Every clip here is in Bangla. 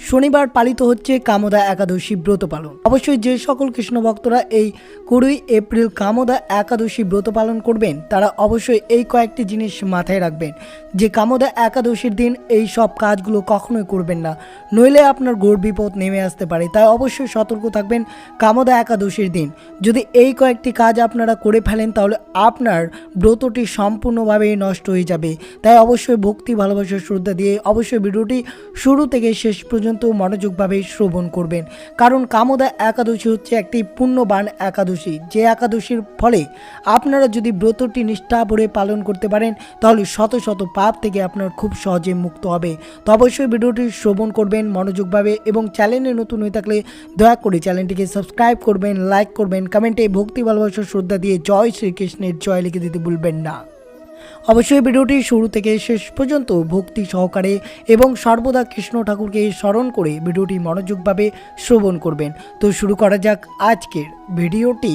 শনিবার পালিত হচ্ছে কামদা একাদশী ব্রত পালন। অবশ্যই যে সকল কৃষ্ণ ভক্তরা এই কুড়ি এপ্রিল কামদা একাদশী ব্রত পালন করবেন, তারা অবশ্যই এই কয়েকটি জিনিস মাথায় রাখবেন। যে কামদা একাদশীর দিন এই সব কাজগুলো কখনোই করবেন না। নইলে আপনার গোর বিপদ নেমে আসতে পারে, তাই অবশ্যই সতর্ক থাকবেন কামদা একাদশীর দিন। যদি এই কয়েকটি কাজ আপনারা করে ফেলেন, তাহলে আপনার ব্রতটি সম্পূর্ণভাবে নষ্ট হয়ে যাবে। তাই অবশ্যই ভক্তি, ভালোবাসা, শ্রদ্ধা দিয়ে অবশ্যই ভিডিওটি শুরু থেকে শেষ পর্যন্ত মনোযোগভাবে শ্রবণ করবেন। কারণ কামদা একাদশী হচ্ছে একটি পুণ্যবান একাদশী। যে একাদশীর ফলে আপনারা যদি ব্রতটি নিষ্ঠা ভরে পালন করতে পারেন, তাহলে শত শত পাপ থেকে আপনার খুব সহজে মুক্ত হবে। তো অবশ্যই ভিডিওটি শ্রবণ করবেন মনোযোগভাবে এবং চ্যানেলে নতুন হয়ে থাকলে দয়া করে চ্যানেলটিকে সাবস্ক্রাইব করবেন, লাইক করবেন, কমেন্টে ভক্তি ভালোবাসা শ্রদ্ধা দিয়ে জয় শ্রীকৃষ্ণের জয় লিখে দিতে ভুলবেন না। অবশ্যই ভিডিওটি শুরু থেকে শেষ পর্যন্ত ভক্তি সহকারে এবং সর্বদা কৃষ্ণ ঠাকুরকে স্মরণ করে ভিডিওটি মনোযোগভাবে শ্রবণ করবেন। তো শুরু করা যাক আজকের ভিডিওটি।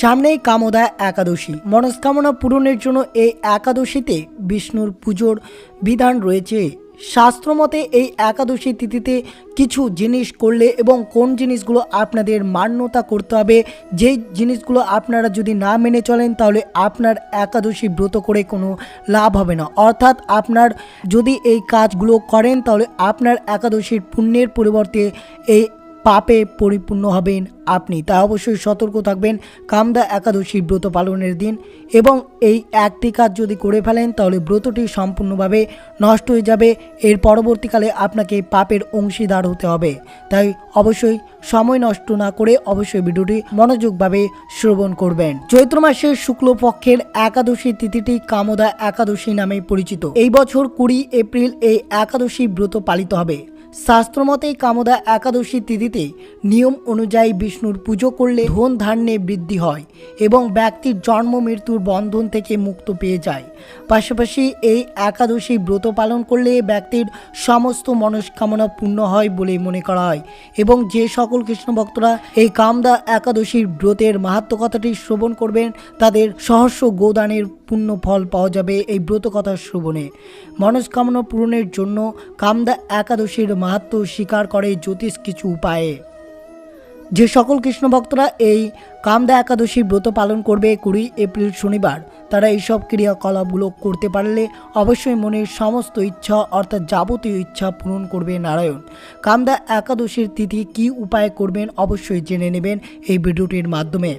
সামনেই কামদা একাদশী। মনস্কামনা পূরণের জন্য এই একাদশীতে বিষ্ণুর পুজোর বিধান রয়েছে। শাস্ত্রমতে এই একাদশী তিথিতে কিছু জিনিস করলে এবং কোন জিনিসগুলো আপনাদের মান্যতা করতে হবে, যেই জিনিসগুলো আপনারা যদি না মেনে চলেন, তাহলে আপনার একাদশী ব্রত করে কোনো লাভ হবে না। অর্থাৎ আপনার যদি এই কাজগুলো করেন, তাহলে আপনার একাদশীর পুণ্যের পরিবর্তে এই পাপে পরিপূর্ণ হবেন আপনি। তা অবশ্যই সতর্ক থাকবেন কামদা একাদশী ব্রত পালনের দিন এবং এই একটি কাজ যদি করে ফেলেন তাহলে ব্রতটি সম্পূর্ণভাবে নষ্ট হয়ে যাবে। এর পরবর্তীকালে আপনাকে পাপের অংশীদার হতে হবে। তাই অবশ্যই সময় নষ্ট না করে অবশ্যই ভিডিওটি মনোযোগভাবে শ্রবণ করবেন। চৈত্র মাসের শুক্লপক্ষের একাদশী তিথিটি কামদা একাদশী নামে পরিচিত। এই বছর কুড়ি এপ্রিল এই একাদশী ব্রত পালিত হবে। শাস্ত্রমতে কামদা একাদশী তিথিতে নিয়ম অনুযায়ী বিষ্ণুর পুজো করলে ধন ধান্যে বৃদ্ধি হয় এবং ব্যক্তির জন্ম মৃত্যুর বন্ধন থেকে মুক্ত পেয়ে যায়। পাশাপাশি এই একাদশী ব্রত পালন করলে ব্যক্তির সমস্ত মনস্কামনা পূর্ণ হয় বলে মনে করা হয় এবং যে সকল কৃষ্ণ ভক্তরা এই কামদা একাদশীর ব্রতের মাহাত্ম কথাটি শ্রবণ করবেন, তাদের সহস্র গোদানের পূর্ণ ফল পাওয়া যাবে এই ব্রত কথা শ্রবণে। মনস্কামনা পূরণের জন্য কামদা একাদশীর মাহাত্ম স্বীকার করে জ্যোতিষ কিছু উপায়ে। যে সকল কৃষ্ণ ভক্তরা এই কামদা একাদশী ব্রত পালন করবে কুড়ি এপ্রিল শনিবার, তারা এইসব ক্রিয়াকলাপগুলো করতে পারলে অবশ্যই মনের সমস্ত ইচ্ছা অর্থাৎ যাবতীয় ইচ্ছা পূরণ করবে নারায়ণ। কামদা একাদশীর তিথি কী উপায় করবেন অবশ্যই জেনে নেবেন এই ভিডিওটির মাধ্যমে।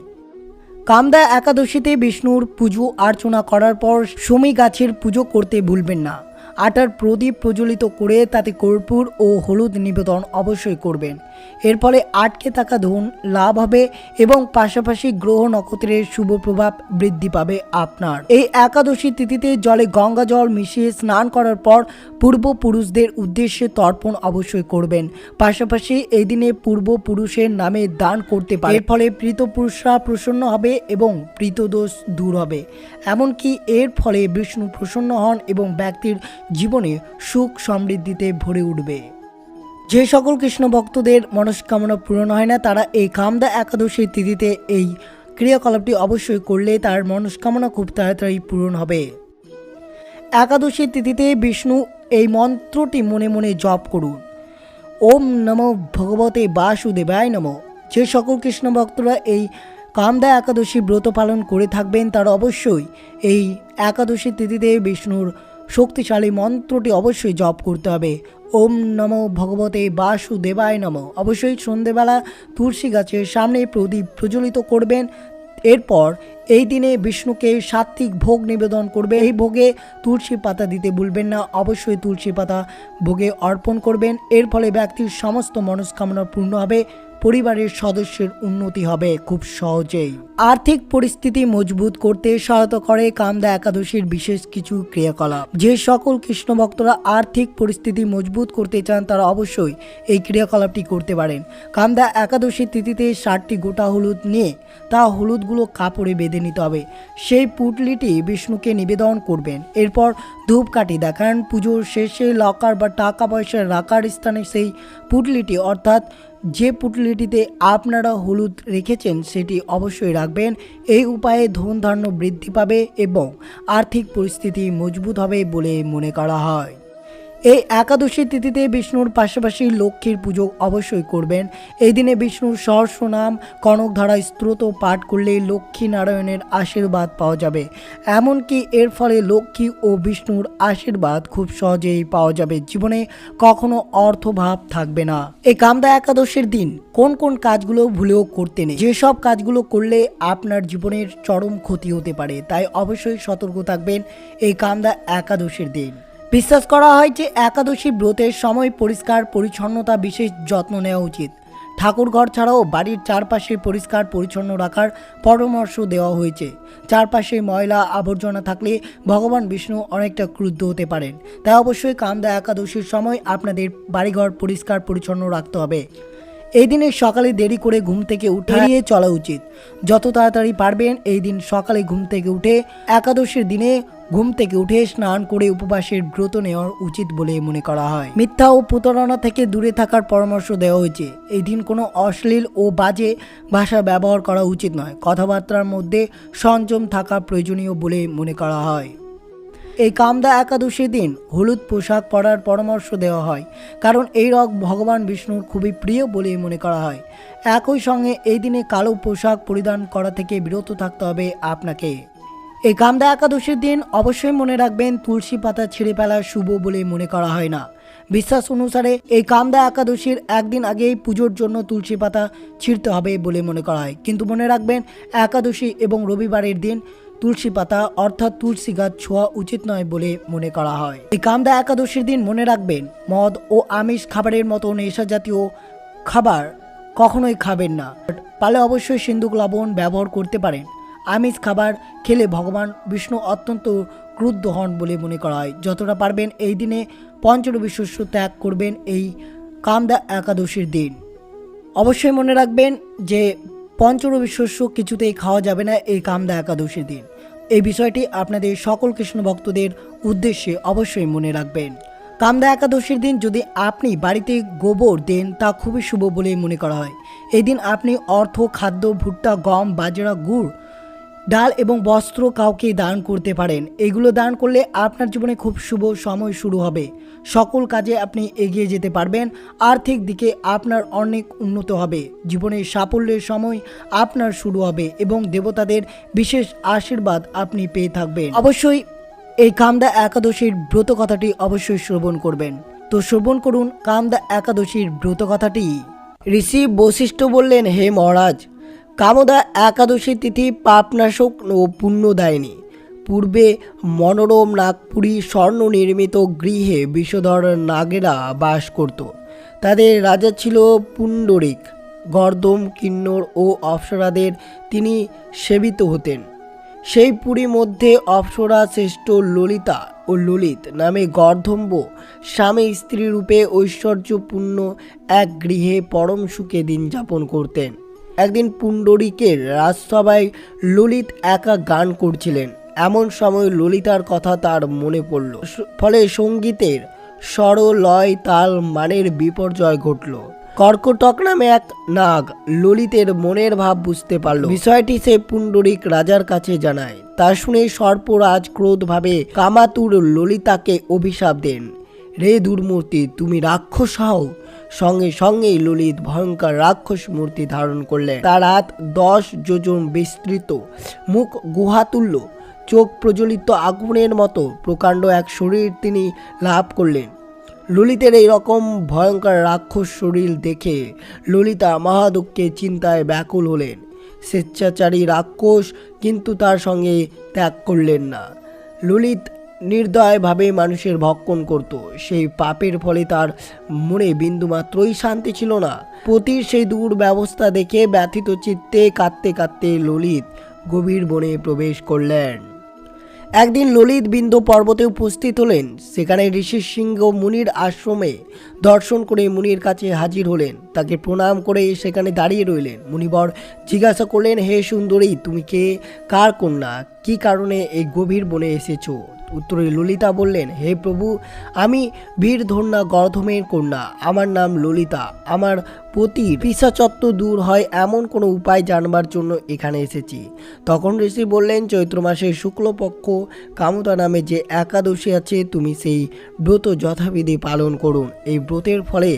কামদা একাদশীতে বিষ্ণুর পুজো অর্চনা করার পর সমী গাছের পুজো করতে ভুলবেন না। আটার প্রদীপ প্রজ্বলিত করে তাতে কর্পূর ও হলুদ নিবেদন অবশ্যই করবেন। এর ফলে আটকে থাকা ধন লাভ হবে এবং পাশাপাশি গ্রহ নক্ষত্রের শুভ প্রভাব বৃদ্ধি পাবে আপনার। এই একাদশী তিথিতে জলে গঙ্গা জল মিশিয়ে স্নান করার পর পূর্বপুরুষদের উদ্দেশ্যে তর্পণ অবশ্যই করবেন। পাশাপাশি এই দিনে পূর্বপুরুষের নামে দান করতে পারে। এর ফলে পুরুষরা প্রসন্ন হবে এবং দোষ দূর হবে। এমনকি এর ফলে বিষ্ণু প্রসন্ন হন এবং ব্যক্তির জীবনে সুখ সমৃদ্ধিতে ভরে উঠবে। যে সকল কৃষ্ণ ভক্তদের মনস্কামনা পূরণ হয় না, তারা এই কামদা একাদশীর তিথিতে এই ক্রিয়াকলাপটি অবশ্যই করলে তার মনস্কামনা খুব তাড়াতাড়ি পূরণ হবে। একাদশীর তিথিতে বিষ্ণু এই মন্ত্রটি মনে মনে জপ করুন। ওম নম ভগবতে বাসুদেবায় নম। যে সকল কৃষ্ণ ভক্তরা এই কামদা একাদশী ব্রত পালন করে থাকবেন, তারা অবশ্যই এই একাদশী তিথিতে বিষ্ণুর শক্তিশালী মন্ত্রটি অবশ্যই জপ করতে হবে। ওম নম ভগবতে বাসুদেবায় নম। অবশ্যই সন্ধেবেলা তুলসী গাছের সামনে প্রদীপ প্রজ্বলিত করবেন। এরপর এই দিনে বিষ্ণুকে সাত্বিক ভোগ নিবেদন করবে। এই ভোগে তুলসী পাতা দিতে ভুলবেন না। অবশ্যই তুলসী পাতা ভোগে অর্পণ করবেন। এর ফলে ব্যক্তির সমস্ত মনস্কামনা পূর্ণ হবে। পরিবারের সদস্যের উন্নতি হবে খুব সহজেই। আর্থিক পরিস্থিতি মজবুত করতে সহায়তা করে কামদা একাদশীর বিশেষ কিছু ক্রিয়াকলাপ। যে সকল কৃষ্ণ ভক্তরা আর্থিক পরিস্থিতি মজবুত করতে চান, তারা অবশ্যই এই ক্রিয়াকলাপটি করতে পারেন। কামদা একাদশীর তিথিতে ষাটটি গোটা হলুদ নিয়ে তা হলুদগুলো কাপড়ে বেঁধে নিতে হবে। সেই পুটলিটি বিষ্ণুকে নিবেদন করবেন। এরপর ধূপকাঠি দেখান পুজোর শেষে লকার বা টাকা পয়সা রাখার স্থানে সেই পুটলিটি, অর্থাৎ যে পুটলিটিতে আপনারা হলুদ রেখেছেন সেটি অবশ্যই রাখবেন। এই উপায়ে ধন ধান্য বৃদ্ধি পাবে এবং আর্থিক পরিস্থিতি মজবুত হবে বলে মনে করা হয়। এই একাদশী তিথিতে বিষ্ণুর পাশাপাশি লক্ষ্মীর পুজো অবশ্যই করবেন। এই দিনে বিষ্ণুর সহস্রনাম কনকধারা স্ত্রোত পাঠ করলে লক্ষ্মী নারায়ণের আশীর্বাদ পাওয়া যাবে। এমনকি এর ফলে লক্ষ্মী ও বিষ্ণুর আশীর্বাদ খুব সহজেই পাওয়া যাবে। জীবনে কখনো অর্থভাব থাকবে না। এই কামদা একাদশীর দিন কোন কোন কাজগুলো ভুলেও করতে নেই। যেসব কাজগুলো করলে আপনার জীবনের চরম ক্ষতি হতে পারে, তাই অবশ্যই সতর্ক থাকবেন এই কামদা একাদশীর দিন। বিশ্বাস করা হয় যে একাদশী ব্রতের সময় পরিষ্কার পরিচ্ছন্নতা বিশেষ যত্ন নেওয়া উচিত। ঠাকুরঘর ছাড়াও বাড়ির চারপাশে পরিষ্কার পরিচ্ছন্ন রাখার পরামর্শ দেওয়া হয়েছে। চারপাশে ময়লা আবর্জনা থাকলে ভগবান বিষ্ণু অনেকটা ক্রুদ্ধ হতে পারেন। তাই অবশ্যই কামদা একাদশীর সময় আপনাদের বাড়িঘর পরিষ্কার পরিচ্ছন্ন রাখতে হবে। এই দিনে সকালে দেরি করে ঘুম থেকে উঠে চলা উচিত। যত তাড়াতাড়ি পারবেন, এই দিন সকালে ঘুম থেকে উঠে একাদশীর দিনে ঘুম থেকে উঠে স্নান করে উপবাসের ব্রত নেওয়ার উচিত বলে মনে করা হয়। মিথ্যা ও প্রতারণা থেকে দূরে থাকার পরামর্শ দেওয়া হয়েছে। এই দিন কোনো অশ্লীল ও বাজে ভাষা ব্যবহার করা উচিত নয়। কথাবার্তার মধ্যে সংযম থাকা প্রয়োজনীয় বলে মনে করা হয়। এই কামদা একাদশীর দিন হলুদ পোশাক পরার পরামর্শ দেওয়া হয়। কারণ এই রং ভগবান বিষ্ণুর খুবই প্রিয় বলে মনে করা হয়। একই সঙ্গে এই দিনে কালো পোশাক পরিধান করা থেকে বিরত থাকতে হবে আপনাকে। এই কামদা একাদশীর দিন অবশ্যই মনে রাখবেন, তুলসী পাতা ছিঁড়ে ফেলা শুভ বলে মনে করা হয় না। বিশ্বাস অনুসারে এই কামদা একাদশীর একদিন আগেই পুজোর জন্য তুলসী পাতা ছিঁড়তে হবে বলে মনে করা হয়। কিন্তু মনে রাখবেন, একাদশী এবং রবিবারের দিন তুলসী পাতা অর্থাৎ তুলসী গাছ ছোঁয়া উচিত নয় বলে মনে করা হয়। এই কামদা একাদশীর দিন মনে রাখবেন, মদ ও আমিষ খাবারের মতো নেশা জাতীয় খাবার কখনোই খাবেন না। পালে অবশ্যই সিন্ধুক লবণ ব্যবহার করতে পারেন। আমিষ খাবার খেলে ভগবান বিষ্ণু অত্যন্ত ক্রুদ্ধ হন বলে মনে করা হয়। যতটা পারবেন এই দিনে পঞ্চরবি শস্য ত্যাগ করবেন এই কামদা একাদশীর দিন। অবশ্যই মনে রাখবেন যে পঞ্চরবি শস্য কিছুতেই খাওয়া যাবে না এই কামদা একাদশীর দিন। এই বিষয়টি আপনাদের সকল কৃষ্ণ ভক্তদের উদ্দেশ্যে অবশ্যই মনে রাখবেন। কামদা একাদশীর দিন যদি আপনি বাড়িতে গোবর দেন তা খুবই শুভ বলে মনে করা হয়। এই দিন আপনি অর্থ, খাদ্য, ভুট্টা, গম, বাজরা, গুড় ডাল এবং বস্ত্র কাউকে দান করতে পারেন। এগুলো দান করলে আপনার জীবনে খুব শুভ সময় শুরু হবে। সকল কাজে আপনি এগিয়ে যেতে পারবেন। আর্থিক দিকে আপনার অনেক উন্নত হবে। জীবনের সাফল্যের সময় আপনার শুরু হবে এবং দেবতাদের বিশেষ আশীর্বাদ আপনি পেয়ে থাকবেন। অবশ্যই এই কামদা একাদশীর ব্রত কথাটি অবশ্যই শ্রবণ করবেন। তো শ্রবণ করুন কামদা একাদশীর ব্রত কথাটি। ঋষি বৈশিষ্ট্য বললেন, হে মহারাজ কামদা একাদশী তিথি পাপনাশক ও পুণ্যদায়িনী। পূর্বে মনোরম নাগপুরী স্বর্ণ নির্মিত গৃহে বিষধর নাগেরা বাস করত। তাদের রাজা ছিল পুণ্ডরিক। গর্দম, কিন্নর ও অপ্সরাদের তিনি সেবিত হতেন। সেই পুরী মধ্যে অপ্সরা শ্রেষ্ঠ ললিতা ও ললিত নামে গর্ধম্ব স্বামী স্ত্রী রূপে ঐশ্বর্যপূর্ণ এক গৃহে পরম সুখে দিন যাপন করতেন। একদিন পুণ্ডরিকের রাজসভায় ললিত একা গান করছিলেন। এমন সময় ললিতার কথা তার মনে পড়ল। ফলে সঙ্গীতের স্বর লয় তাল মানের বিপর্যয় ঘটল। কর্কটক নামে এক নাগ ললিতের মনের ভাব বুঝতে পারল। বিষয়টি সে পুণ্ডরিক রাজার কাছে জানায়। তা শুনে সর্পরাজ ক্রোধভাবে কামাতুর ললিতাকে অভিশাপ দেন। রে দুর্মূর্তি, তুমি রাক্ষস হও। সঙ্গে সঙ্গেই ললিত ভয়ঙ্কর রাক্ষস মূর্তি ধারণ করলেন। তার হাত দশ যোজন বিস্তৃত। মুখ গুহাতুল্য। চোখ প্রজ্বলিত আগুনের মতো প্রকাণ্ড এক শরীর তিনি লাভ করলেন। ললিতের এই রকম ভয়ঙ্কর রাক্ষস শরীর দেখে ললিতা মহাদুঃখে চিন্তায় ব্যাকুল হলেন। স্বেচ্ছাচারী রাক্ষস কিন্তু তার সঙ্গে ত্যাগ করলেন না। ললিত নির্দয়ভাবে মানুষের ভক্ষণ করত। সেই পাপের ফলে তার মনে বিন্দুমাত্রই শান্তি ছিল না। পতির সেই দূর ব্যবস্থা দেখে ব্যথিত চিত্তে কাঁদতে কাঁদতে ললিত গভীর বনে প্রবেশ করলেন। একদিন ললিত বিন্দু পর্বতে উপস্থিত হলেন। সেখানে ঋষি সিংহ মুনির আশ্রমে দর্শন করে মুনির কাছে হাজির হলেন। তাকে প্রণাম করে সেখানে দাঁড়িয়ে রইলেন। মুনিবর জিজ্ঞাসা করলেন, হে সুন্দরী, তুমি কে? কার কন্যা? কি কারণে এই গভীর বনে এসেছ? উত্তরে ললিতা বললেন, হে প্রভু, আমি বীর ধন্যা গর্ধমের কন্যা। আমার নাম ললিতা। আমার পতির পিসাচত্ব দূর হয় এমন কোনো উপায় জানবার জন্য এখানে এসেছি। তখন ঋষি বললেন, চৈত্র মাসের শুক্লপক্ষ কামতা নামে যে একাদশী আছে, তুমি সেই ব্রত যথাবিধি পালন করুন। এই ব্রতের ফলে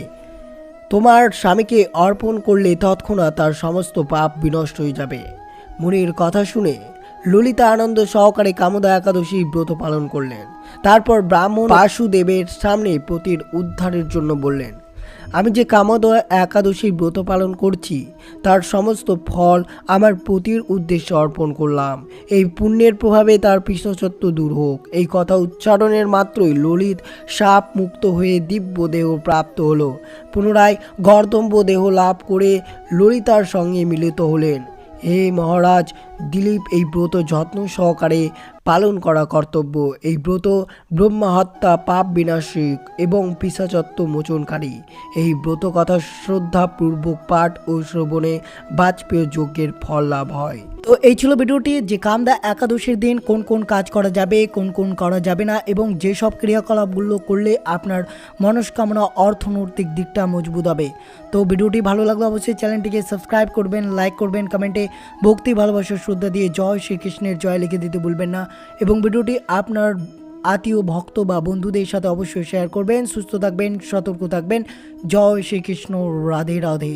তোমার স্বামীকে অর্পণ করলে তৎক্ষণাৎ তার সমস্ত পাপ বিনষ্ট হয়ে যাবে। মুনির কথা শুনে ললিতা আনন্দ সহকারে কামদা একাদশী ব্রত পালন করলেন। তারপর ব্রাহ্মণ বাসুদেবের সামনে পতির উদ্ধারের জন্য বললেন, আমি যে কামদয়া একাদশী ব্রত পালন করছি, তার সমস্ত ফল আমার পতির উদ্দেশ্যে অর্পণ করলাম। এই পুণ্যের প্রভাবে তার কৃষ্ণচত্ব দূর হোক। এই কথা উচ্চারণের মাত্রই ললিত সাপ মুক্ত হয়ে দিব্য দেহ প্রাপ্ত হলো। পুনরায় গর্দম্ব দেহ লাভ করে ললিতার সঙ্গে মিলিত হলেন। হে মহারাজ, দিলীপ এই ব্রত যত্ন সহকারে পালন করা কর্তব্য। এই ব্রত ব্রহ্মহত্যা, পাপ বিনাশিক এবং পিসাচত্ব মোচনকারী। এই ব্রত কথা শ্রদ্ধাপূর্বক পাঠ ও শ্রবণে বাজপেয় যজ্ঞের ফল লাভ হয়। তো এই ছিল ভিডিওটি, যে কামদা একাদশীর দিন কোন কোন কাজ করা যাবে, কোন কোন করা যাবে না, এবং যেসব ক্রিয়াকলাপগুলো করলে আপনার মনস্কামনা অর্থনৈতিক দিকটা মজবুত হবে। তো ভিডিওটি ভালো লাগলে অবশ্যই চ্যানেলটিকে সাবস্ক্রাইব করবেন, লাইক করবেন, কমেন্টে ভক্তি, ভালোবাসা, শ্রদ্ধা দিয়ে জয় শ্রীকৃষ্ণের জয় লিখে দিতে ভুলবেন না, এবং ভিডিওটি আপনার আত্মীয়, ভক্ত বা বন্ধুদের সাথে অবশ্যই শেয়ার করবেন, সুস্থ থাকবেন, সতর্ক থাকবেন, জয় শ্রীকৃষ্ণ, রাধে রাধে।